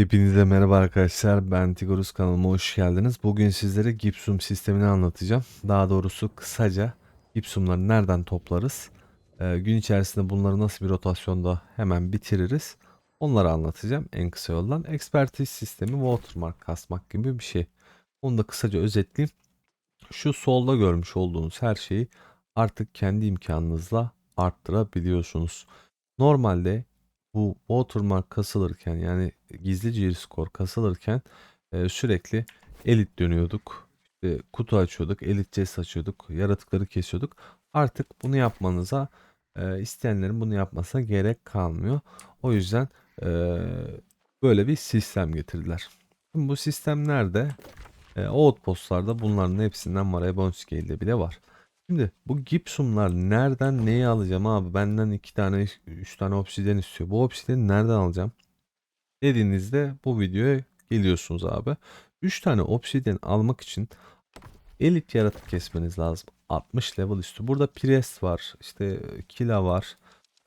Hepinize merhaba arkadaşlar. Ben Tigorus kanalıma hoş geldiniz. Bugün sizlere Gipsum sistemini anlatacağım. Daha doğrusu kısaca Gipsumları nereden toplarız? Ee, gün içerisinde bunları nasıl bir rotasyonda hemen bitiririz? Onları anlatacağım en kısa yoldan. Expertise sistemi watermark kasmak gibi bir şey. Onu da kısaca özetleyeyim. Şu solda görmüş olduğunuz her şeyi artık kendi imkanınızla arttırabiliyorsunuz. Normalde bu watermark kasılırken yani gizli GR score kasılırken e, sürekli elit dönüyorduk. İşte kutu açıyorduk, elit chest açıyorduk, yaratıkları kesiyorduk. Artık bunu yapmanıza e, isteyenlerin bunu yapmasına gerek kalmıyor. O yüzden e, böyle bir sistem getirdiler. Şimdi bu sistem nerede? E, outpostlarda bunların hepsinden var. Ebon Scale'de bile var. Şimdi bu gipsumlar nereden neyi alacağım abi? Benden iki tane, üç tane obsidyen istiyor. Bu obsidiyeni nereden alacağım? Dediğinizde bu videoya geliyorsunuz abi. Üç tane obsidyen almak için elit yaratık kesmeniz lazım. 60 level üstü. Burada Priest var. işte Kila var.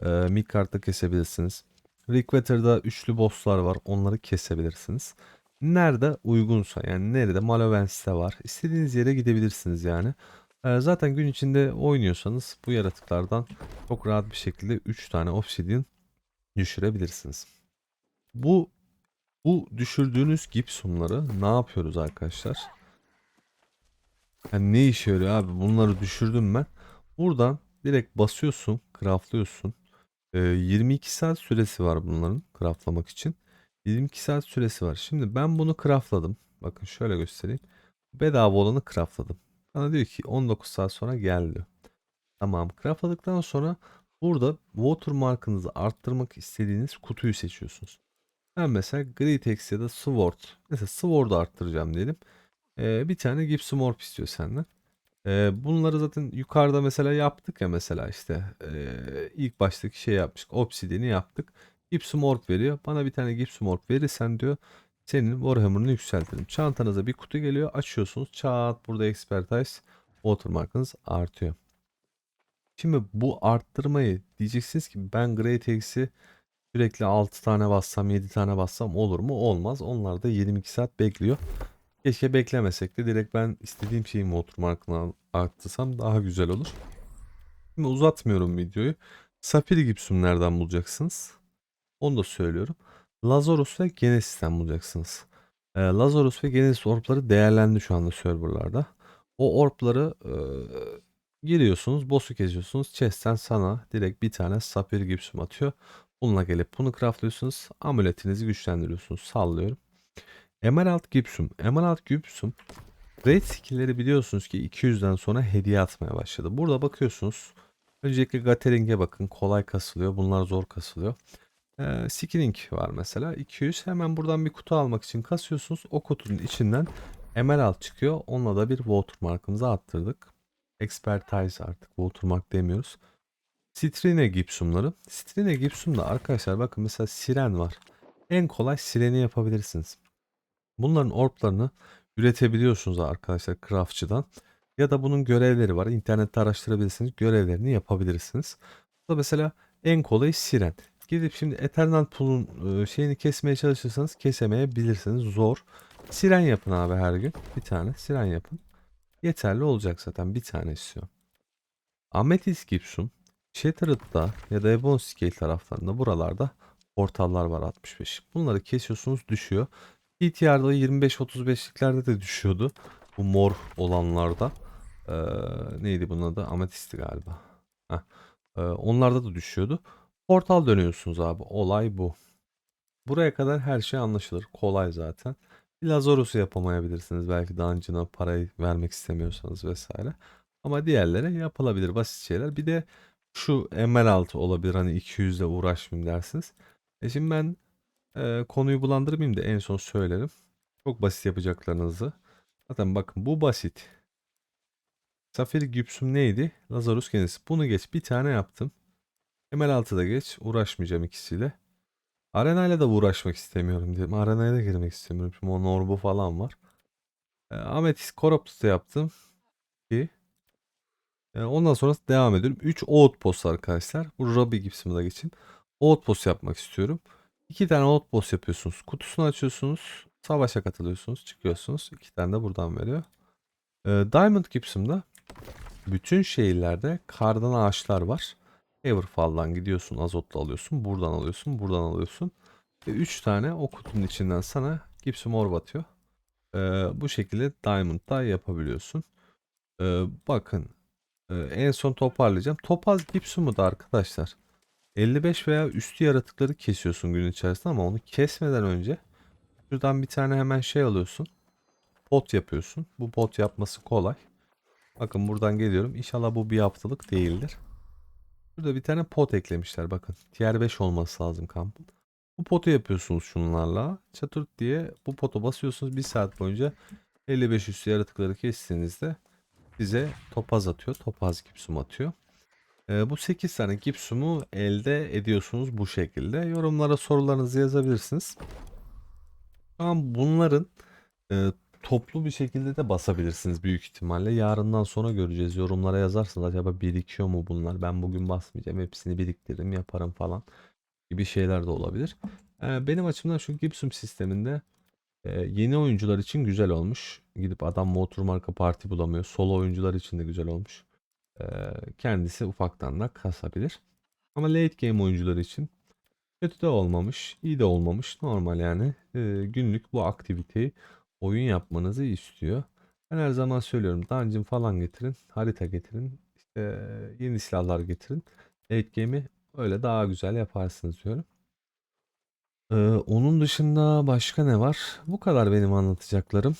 E, Mikart'ta kesebilirsiniz. Rickwater'da üçlü bosslar var. Onları kesebilirsiniz. Nerede uygunsa yani nerede Malovence'de var. İstediğiniz yere gidebilirsiniz yani. Ee, zaten gün içinde oynuyorsanız bu yaratıklardan çok rahat bir şekilde 3 tane obsidian düşürebilirsiniz. Bu bu düşürdüğünüz gipsumları ne yapıyoruz arkadaşlar? Yani ne işe yarıyor abi? Bunları düşürdüm ben. Buradan direkt basıyorsun, craftlıyorsun. Ee, 22 saat süresi var bunların craftlamak için. 22 saat süresi var. Şimdi ben bunu craftladım. Bakın şöyle göstereyim. Bedava olanı craftladım. Bana diyor ki 19 saat sonra gel diyor. Tamam. Craftladıktan sonra burada watermark'ınızı arttırmak istediğiniz kutuyu seçiyorsunuz. Ben mesela Greatex ya da Sword. Mesela Sword'u arttıracağım diyelim. Ee, bir tane Gypsum Orb istiyor senden. Ee, bunları zaten yukarıda mesela yaptık ya mesela işte ee, ilk baştaki şey yapmıştık. Obsidian'i yaptık. Gypsum Orb veriyor. Bana bir tane Gypsum Orb verirsen diyor senin Warhammer'ını yükseltelim. Çantanıza bir kutu geliyor. Açıyorsunuz. Çat burada Expertise watermark'ınız artıyor. Şimdi bu arttırmayı diyeceksiniz ki ben Great X'i sürekli 6 tane bassam 7 tane bassam olur mu? Olmaz. Onlar da 22 saat bekliyor. Keşke beklemesek de direkt ben istediğim şeyin watermark'ını arttırsam daha güzel olur. Şimdi uzatmıyorum videoyu. Safir Gipsum nereden bulacaksınız? Onu da söylüyorum. Lazarus ve Genesis'ten bulacaksınız. E, Lazarus ve Genesis orbları değerlendi şu anda serverlarda. O orbları e, giriyorsunuz, boss'u kesiyorsunuz. Chest'ten sana direkt bir tane Sapir Gipsum atıyor. Bununla gelip bunu craftlıyorsunuz. Amuletinizi güçlendiriyorsunuz. Sallıyorum. Emerald Gipsum. Emerald Gipsum Raid skill'leri biliyorsunuz ki 200'den sonra hediye atmaya başladı. Burada bakıyorsunuz. Öncelikle Gathering'e bakın. Kolay kasılıyor. Bunlar zor kasılıyor. Ee, Skilling var mesela. 200 hemen buradan bir kutu almak için kasıyorsunuz. O kutunun içinden Emerald çıkıyor. Onunla da bir watermark'ımızı attırdık Expertise artık watermark demiyoruz. Citrine gipsumları Citrine gipsumda arkadaşlar bakın mesela siren var. En kolay sireni yapabilirsiniz. Bunların orblarını üretebiliyorsunuz arkadaşlar craftçıdan. Ya da bunun görevleri var. İnternette araştırabilirsiniz. Görevlerini yapabilirsiniz. Bu da mesela en kolay siren Gidip şimdi Eternal Pool'un e, şeyini kesmeye çalışırsanız kesemeyebilirsiniz. Zor. Siren yapın abi her gün. Bir tane siren yapın. Yeterli olacak zaten. Bir tane istiyor. Amethyst Gibson, Shattered'da ya da Ebon Scale taraflarında buralarda portallar var 65. Bunları kesiyorsunuz düşüyor. PTR'da 25-35'liklerde de düşüyordu. Bu mor olanlarda. Ee, neydi bunun adı? Amethyst'ti galiba. Ee, onlarda da düşüyordu. Portal dönüyorsunuz abi. Olay bu. Buraya kadar her şey anlaşılır. Kolay zaten. Bir Lazarus'u yapamayabilirsiniz. Belki dungeon'a parayı vermek istemiyorsanız vesaire. Ama diğerleri yapılabilir. Basit şeyler. Bir de şu Emerald olabilir. Hani 200'le uğraşmayayım dersiniz. E şimdi ben e, konuyu bulandırmayayım da en son söylerim. Çok basit yapacaklarınızı. Zaten bakın bu basit. Safir Gypsum neydi? Lazarus kendisi. Bunu geç. Bir tane yaptım. Emerald'ı da geç. Uğraşmayacağım ikisiyle. Arena ile de uğraşmak istemiyorum dedim. Arena'ya da girmek istemiyorum. Şimdi onun orbu falan var. E, Amethyst Corrupted'ı yaptım. Ki. E, ondan sonra devam ediyorum. 3 Outpost arkadaşlar. Bu Robbie Gibson'a da geçeyim. Outpost yapmak istiyorum. İki tane outpost yapıyorsunuz. Kutusunu açıyorsunuz. Savaşa katılıyorsunuz. Çıkıyorsunuz. İki tane de buradan veriyor. Ee, Diamond Gypsum'da bütün şehirlerde kardan ağaçlar var. Everfall'dan gidiyorsun azotlu alıyorsun. Buradan alıyorsun. Buradan alıyorsun. Ve 3 tane o kutunun içinden sana Gypsum Orb atıyor. Ee, bu şekilde Diamond'da yapabiliyorsun. Ee, bakın ee, en son toparlayacağım. Topaz Gypsum'u da arkadaşlar 55 veya üstü yaratıkları kesiyorsun gün içerisinde ama onu kesmeden önce şuradan bir tane hemen şey alıyorsun. Pot yapıyorsun. Bu pot yapması kolay. Bakın buradan geliyorum. İnşallah bu bir haftalık değildir. Burada bir tane pot eklemişler bakın. Tier 5 olması lazım kampın. Bu potu yapıyorsunuz şunlarla. Çatırt diye bu potu basıyorsunuz. Bir saat boyunca 55 üstü yaratıkları kestiğinizde size topaz atıyor. Topaz gipsum atıyor. Ee, bu 8 tane gipsumu elde ediyorsunuz bu şekilde. Yorumlara sorularınızı yazabilirsiniz. Şu an bunların e, toplu bir şekilde de basabilirsiniz büyük ihtimalle. Yarından sonra göreceğiz. Yorumlara yazarsınız acaba birikiyor mu bunlar? Ben bugün basmayacağım. Hepsini biriktiririm yaparım falan gibi şeyler de olabilir. Ee, benim açımdan şu Gibson sisteminde e, yeni oyuncular için güzel olmuş. Gidip adam motor marka parti bulamıyor. Solo oyuncular için de güzel olmuş. Ee, kendisi ufaktan da kasabilir. Ama late game oyuncuları için kötü de olmamış, iyi de olmamış. Normal yani. Ee, günlük bu aktiviteyi oyun yapmanızı istiyor. Ben her zaman söylüyorum dungeon falan getirin, harita getirin, işte yeni silahlar getirin. Late game'i öyle daha güzel yaparsınız diyorum. Ee, onun dışında başka ne var? Bu kadar benim anlatacaklarım.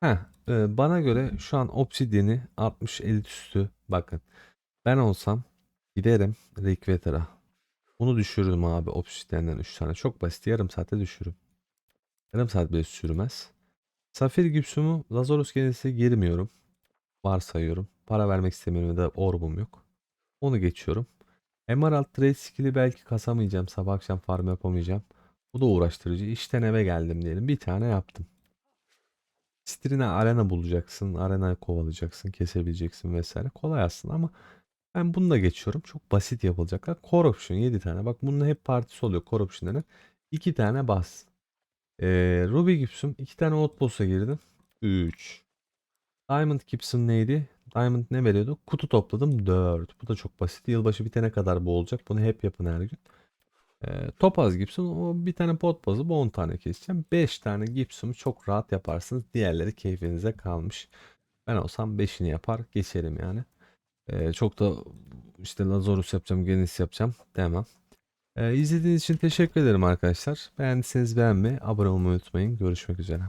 Heh, e, bana göre şu an Obsidian'i 60-50 üstü bakın. Ben olsam giderim Requiet'e. Bunu düşürürüm abi Obsidian'den 3 tane. Çok basit. Yarım saate düşürürüm. Yarım saat bile sürmez. Safir Gypsum'u Lazarus Genes'e girmiyorum. Varsayıyorum. Para vermek istemiyorum da orbum yok. Onu geçiyorum. Emerald Trade skill'i belki kasamayacağım. Sabah akşam farm yapamayacağım. Bu da uğraştırıcı. İşten eve geldim diyelim. Bir tane yaptım. Strine arena bulacaksın. Arena kovalayacaksın. Kesebileceksin vesaire. Kolay aslında ama ben bunu da geçiyorum. Çok basit yapılacaklar. Corruption 7 tane. Bak bunun hep partisi oluyor Corruption'ların. 2 tane bas. Ee, Ruby Gibson 2 tane outpost'a girdim. 3. Diamond Gibson neydi? Diamond ne veriyordu? Kutu topladım 4. Bu da çok basit. Yılbaşı bitene kadar bu olacak. Bunu hep yapın her gün. Ee, topaz Gibson o bir tane pot bazı bu 10 tane keseceğim. 5 tane Gibson'u çok rahat yaparsınız. Diğerleri keyfinize kalmış. Ben olsam 5'ini yapar geçerim yani. Ee, çok da işte Lazarus yapacağım, Genis yapacağım demem. Ee, izlediğiniz için teşekkür ederim arkadaşlar. Beğendiyseniz beğenmeyi, abone olmayı unutmayın. Görüşmek üzere.